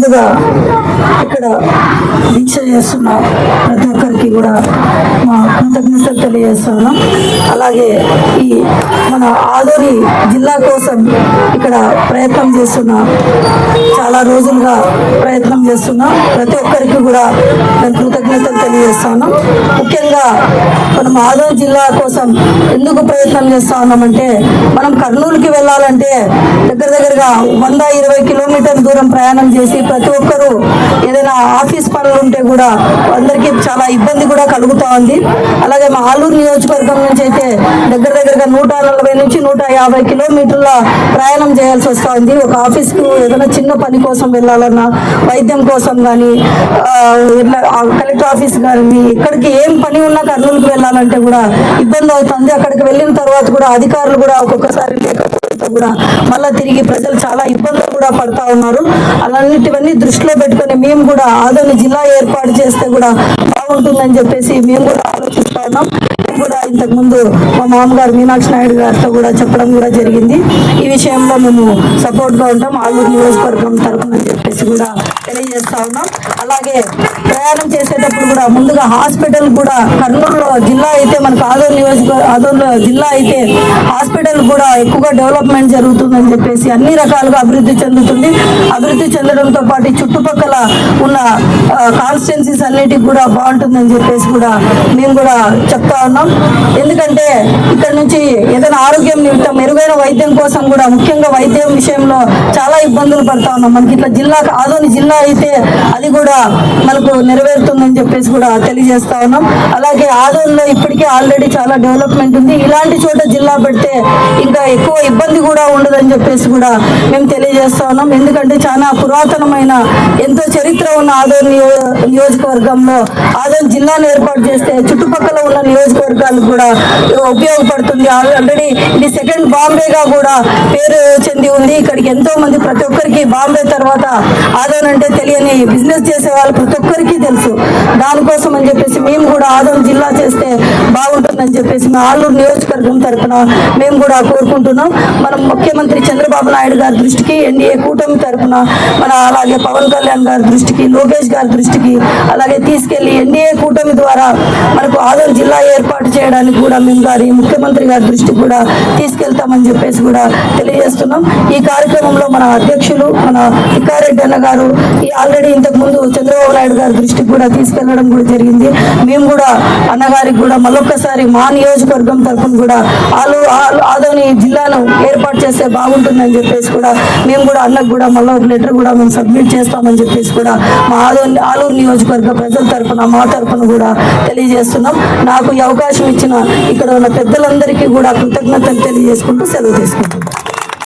真的 ఇక్కడ దీక్ష చేస్తున్న ప్రతి ఒక్కరికి కూడా మా కృతజ్ఞతలు తెలియజేస్తున్నాం అలాగే ఈ మన ఆదోని జిల్లా కోసం ఇక్కడ ప్రయత్నం చేస్తున్న చాలా రోజులుగా ప్రయత్నం చేస్తున్నాం ప్రతి ఒక్కరికి కూడా నేను కృతజ్ఞతలు తెలియజేస్తాను ముఖ్యంగా మనం ఆదోని జిల్లా కోసం ఎందుకు ప్రయత్నం చేస్తా ఉన్నామంటే మనం కర్నూలుకి వెళ్ళాలంటే దగ్గర దగ్గరగా వంద ఇరవై కిలోమీటర్ దూరం ప్రయాణం చేసి ప్రతి ఒక్కరూ ఏదైనా ఆఫీస్ పనులు ఉంటే కూడా అందరికీ చాలా ఇబ్బంది కూడా కలుగుతూ ఉంది. అలాగే మా ఆలూరు నియోజకవర్గం నుంచి అయితే దగ్గర దగ్గరగా నూట నలభై నుంచి నూట యాభై కిలోమీటర్ల ప్రయాణం చేయాల్సి వస్తూ ఉంది. ఒక ఆఫీస్కు ఏదైనా చిన్న పని కోసం వెళ్ళాలన్నా వైద్యం కోసం కానీ కలెక్టర్ ఆఫీస్ కానీ ఇక్కడికి ఏం పని ఉన్నా కర్నూలుకి వెళ్ళాలంటే కూడా ఇబ్బంది అవుతుంది. అక్కడికి వెళ్ళిన తర్వాత కూడా అధికారులు కూడా ఒక్కొక్కసారి లేకపోతే కూడా మళ్ళీ తిరిగి ప్రజలు చాలా ఇబ్బందులు కూడా పడతా ఉన్నారు. అలాంటివన్నీ దృష్టిలో పెట్టుకొని మేము కూడా ఆదోని జిల్లా ఏర్పాటు చేస్తే కూడా బాగుంటుందని చెప్పేసి మేము కూడా ఆలోచిస్తా ఉన్నాం. మేము కూడా ఇంతకు ముందు మా మామగారు మీనాక్షి నాయుడు గారితో కూడా చెప్పడం కూడా జరిగింది. ఈ విషయంలో మేము సపోర్ట్గా ఉంటాం. ఆలూరు నియోజకవర్గం తరఫున చెప్పేసి కూడా తెలియజేస్తా ఉన్నాం. అలాగే ప్రయాణం చేసేటప్పుడు కూడా ముందుగా హాస్పిటల్ కూడా కర్నూలులో జిల్లా అయితే మనకు ఆదోర్ నియోజక ఆదోర్లో జిల్లా అయితే హాస్పిటల్ కూడా ఎక్కువగా డెవలప్మెంట్ జరుగుతుందని చెప్పేసి అన్ని రకాలుగా అభివృద్ధి చెందుతుంది. అభివృద్ధి చెందడంతో పాటు చుట్టుపక్కల ఉన్న కాన్స్టిట్యున్సీస్ అన్నిటికి కూడా బాగుంటుందని చెప్పేసి కూడా మేము కూడా చెప్తా ఉన్నాం. ఎందుకంటే ఇక్కడ నుంచి ఏదైనా ఆరోగ్యం నిమిత్తం మెరుగైన వైద్యం కోసం కూడా ముఖ్యంగా వైద్యం విషయంలో చాలా ఇబ్బందులు పడతా ఉన్నాం. మనకి ఇట్లా జిల్లా ఆదోని జిల్లా అయితే అది కూడా మనకు నెరవేరుతుందని చెప్పేసి కూడా తెలియజేస్తా ఉన్నాం. అలాగే ఆదోనిలో ఇప్పటికే ఆల్రెడీ చాలా డెవలప్మెంట్ ఉంది. ఇలాంటి చోట జిల్లా పెడితే ఇంకా ఎక్కువ ఇబ్బంది కూడా ఉండదని చెప్పేసి కూడా మేము తెలియజేస్తా ఉన్నాం. ఎందుకంటే చాలా పురాతనమైన ఎంతో చరిత్ర ఉన్న ఆదోని నియో- నియోజకవర్గంలో ఆదోన్ జిల్లాను ఏర్పాటు చేస్తే చుట్టుపక్కల ఉన్న నియోజకవర్గాలకు కూడా ఉపయోగపడుతుంది. ఆల్రెడీ ఇది సెకండ్ బాంబేగా కూడా పేరు చెంది ఉంది. ఇక్కడికి ఎంతో మంది ప్రతి ఒక్కరికి బాంబే తర్వాత ఆదోన్ అంటే తెలియని బిజినెస్ చేసే వాళ్ళు ప్రతి ఒక్కరికి తెలుసు. దానికోసం అని చెప్పేసి మేము కూడా ఆదోన్ జిల్లా చేస్తే బాగుంటుంది. చేయాలని చెప్పేసి మా ఆలూరు నియోజకవర్గం తరఫున మేము కూడా కోరుకుంటున్నాం. మనం ముఖ్యమంత్రి చంద్రబాబు నాయుడు గారి దృష్టికి ఎన్డీఏ కూటమి తరఫున మన అలాగే పవన్ కళ్యాణ్ గారి దృష్టికి లోకేష్ గారి దృష్టికి అలాగే తీసుకెళ్ళి ఎన్డీఏ కూటమి ద్వారా మనకు ఆదోన్ జిల్లా ఏర్పాటు చేయడానికి కూడా మేము గారి ముఖ్యమంత్రి గారి దృష్టికి కూడా తీసుకెళ్తామని చెప్పేసి కూడా తెలియజేస్తున్నాం. ఈ కార్యక్రమంలో మన అధ్యక్షులు మన ఇక్కారెడ్డి అన్న గారు ఈ ఆల్రెడీ ఇంతకు ముందు చంద్రబాబు నాయుడు గారి దృష్టికి కూడా తీసుకెళ్ళడం కూడా జరిగింది. మేము కూడా అన్నగారికి కూడా మళ్ళొక్కసారి మా నియోజకవర్గం తరఫున కూడా ఆలు ఆదోని జిల్లాను ఏర్పాటు చేస్తే బాగుంటుందని చెప్పేసి కూడా మేము కూడా అన్నకు కూడా మళ్ళీ ఒక లెటర్ కూడా మేము సబ్మిట్ చేస్తామని చెప్పేసి కూడా మా ఆదోని ఆలూరు నియోజకవర్గ ప్రజల తరఫున మా తరఫున కూడా తెలియజేస్తున్నాం. నాకు ఈ అవకాశం ఇచ్చిన ఇక్కడ ఉన్న పెద్దలందరికీ కూడా కృతజ్ఞతలు తెలియజేసుకుంటూ సెలవు తీసుకుంటున్నాం.